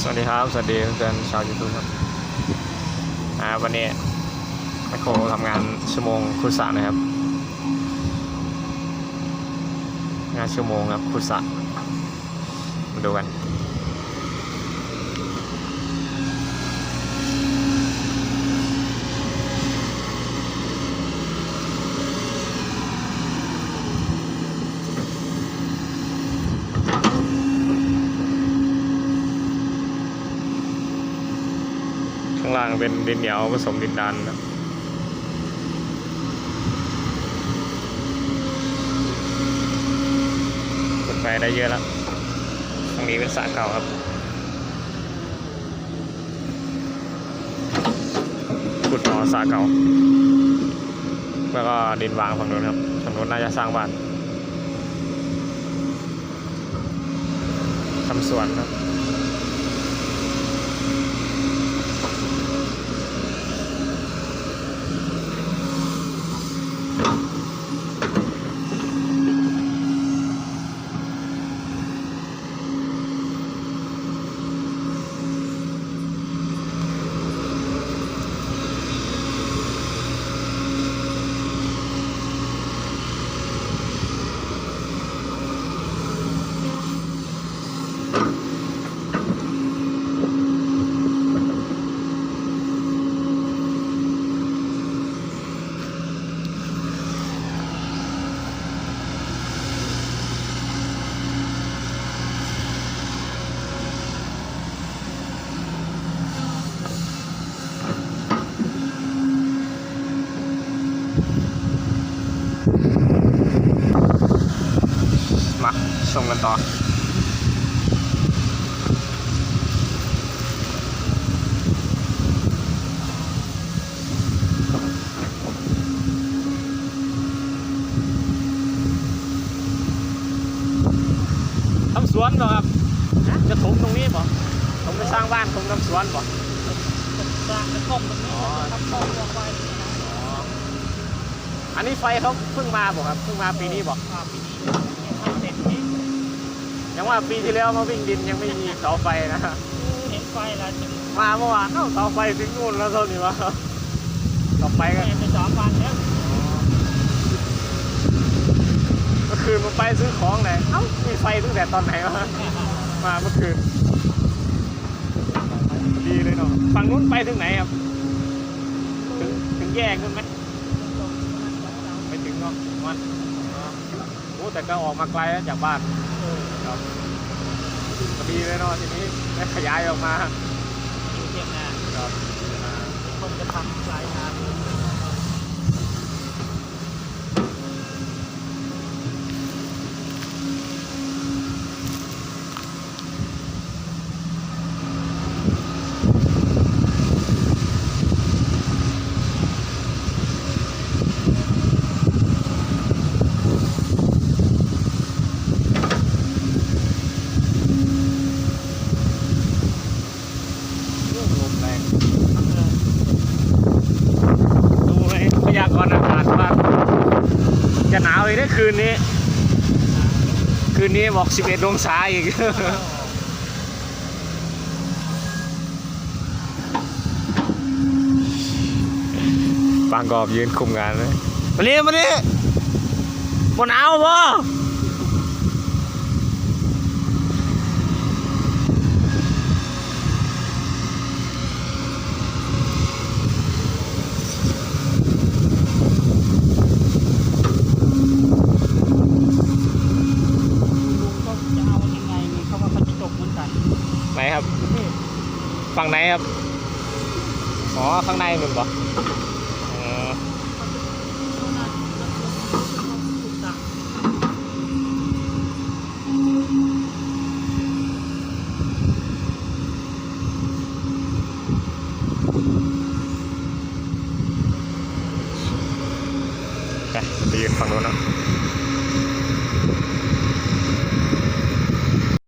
สวัสดีครับ สวัสดีเพื่อนชาวยูทูบครับอ่าวันนี้แมคโครทำงานชั่วโมงคุสะนะครับ งานชั่วโมงครับคุสะมาดูกัน ข้างล่าง เป็นดินเหนียวผสมดินดันครับขุดไปได้เยอะแล้วตรงนี้เป็นสระเก่าครับขุดต่อสระเก่า แล้วก็ดินวางฝั่งนู้นครับฝั่งนู้นน่าจะสร้างบ้านทำสวนครับ มา ชมกันต่อทำสวนเหรอครับ จะถมตรงนี้ป่ะผมไปสร้างบ้านผมทำสวนป่ะกลางเป็นกล้องตรงนี้อ๋อทำกล้องวางไว้นี่นะอันนี้ไฟเขาเพิ่งมาบ่ครับ เพิ่งมาปีนี้บ่ภาพปีนี้เนี่ยทำเสร็จนี้ ยัง ว่าปีที่แล้วมาวิ่งดินยังไม่มีเสาไฟนะเห็นไฟแล้วจะมาเมื่อวานเอ้าเสาไฟถึงนู่นแล้วเท่านี้วะต่อไปก็ไปไปสามวันแล้วเมื่อคืนผมไปซื้อของไหนเอ้ามีไฟตั้งแต่ตอนไหนวะมาเมื่อคืนดีเลยเนาะฝั่งนู้นไปถึงไหนครับ ถึงถึงแยกนู่นไหมไปถึงเนาะมันอ๋อโอ้แต่ก็ออกมาไกลแล้วจากบ้าน ครับพอดีเลยเนาะทีนี้ได้ขยายออกมาอยู่เทียงนาครับอ่าคนจะทำสายทาง ลมแรงดูเลยพยากรณ์อากาศว่าจะหนาวอีกได้คืนนี้ คืนนี้บอก 11 องศาอีกปางกอบยืนคุมงานเลยมาเนี่มานี่บนเอาบ่ ลุงก็จะเอายังไงนี่เขาว่าเขาจะจบเหมือนกัน ไหนครับ ฝั่งไหนครับ อ๋อ ข้างในมึงปะอ๋อเขาน่าจะถูกตังไปไปยืนฝั่งนู้นเนอะ